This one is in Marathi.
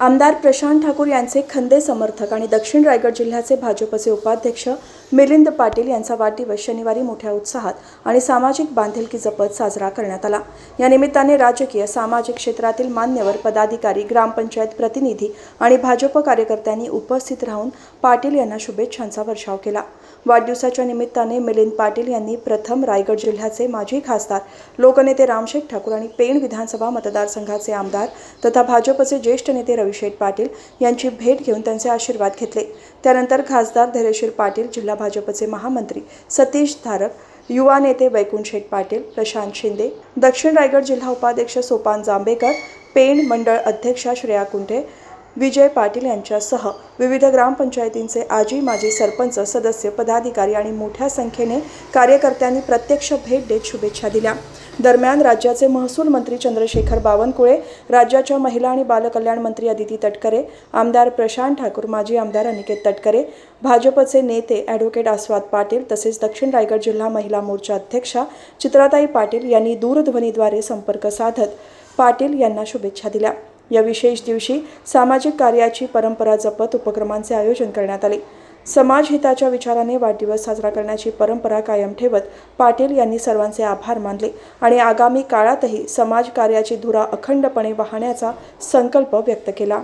आमदार प्रशांत ठाकूर यांचे खंदे समर्थक आणि दक्षिण रायगड जिल्ह्याचे भाजपचे उपाध्यक्ष मिलिंद पाटील यांचा वाढदिवस शनिवारी मोठ्या उत्साहात आणि सामाजिक बांधिलकी जपत साजरा करण्यात आला. या निमित्ताने राजकीय सामाजिक क्षेत्रातील मान्यवर पदाधिकारी ग्रामपंचायत प्रतिनिधी आणि भाजप कार्यकर्त्यांनी उपस्थित राहून पाटील यांना शुभेच्छांचा वर्षाव केला. वाढदिवसाच्या निमित्ताने मिलिंद पाटील यांनी प्रथम रायगड जिल्ह्याचे माजी खासदार लोकनेते रामशेख ठाकूर आणि पेण विधानसभा मतदारसंघाचे आमदार तथा भाजपचे ज्येष्ठ नेते रविशेठ पाटील यांची भेट घेऊन त्यांचे आशीर्वाद घेतले. त्यानंतर खासदार धैर्यशील पाटील जिल्हा भाजपचे महामंत्री सतीश धारक युवा नेते वैकुंठ शेठ पाटील प्रशांत शिंदे दक्षिण रायगड जिल्हा उपाध्यक्ष सोपान जांभेकर पेण मंडळ अध्यक्षा श्रेया कुंठे विजय पाटील यांच्यासह विविध ग्रामपंचायतींचे आजी माजी सरपंच सदस्य पदाधिकारी आणि मोठ्या संख्येने कार्यकर्त्यांनी प्रत्यक्ष भेट देत शुभेच्छा दिल्या. दरम्यान राज्याचे महसूल मंत्री चंद्रशेखर बावनकुळे राज्याच्या महिला आणि बालकल्याण मंत्री अदिती तटकरे आमदार प्रशांत ठाकूर माजी आमदार अनिकेत तटकरे भाजपचे नेते ॲडव्होकेट आस्वाद पाटील तसेच दक्षिण रायगड जिल्हा महिला मोर्चा अध्यक्षा चित्राताई पाटील यांनी दूरध्वनीद्वारे संपर्क साधत पाटील यांना शुभेच्छा दिल्या. या विशेष दिवशी सामाजिक कार्याची परंपरा जपत उपक्रमांचे आयोजन करण्यात आले. समाज हिताच्या विचाराने वाढदिवस साजरा करण्याची परंपरा कायम ठेवत पाटील यांनी सर्वांचे आभार मानले आणि आगामी काळातही समाज कार्याची धुरा अखंडपणे वाहण्याचा संकल्प व्यक्त केला.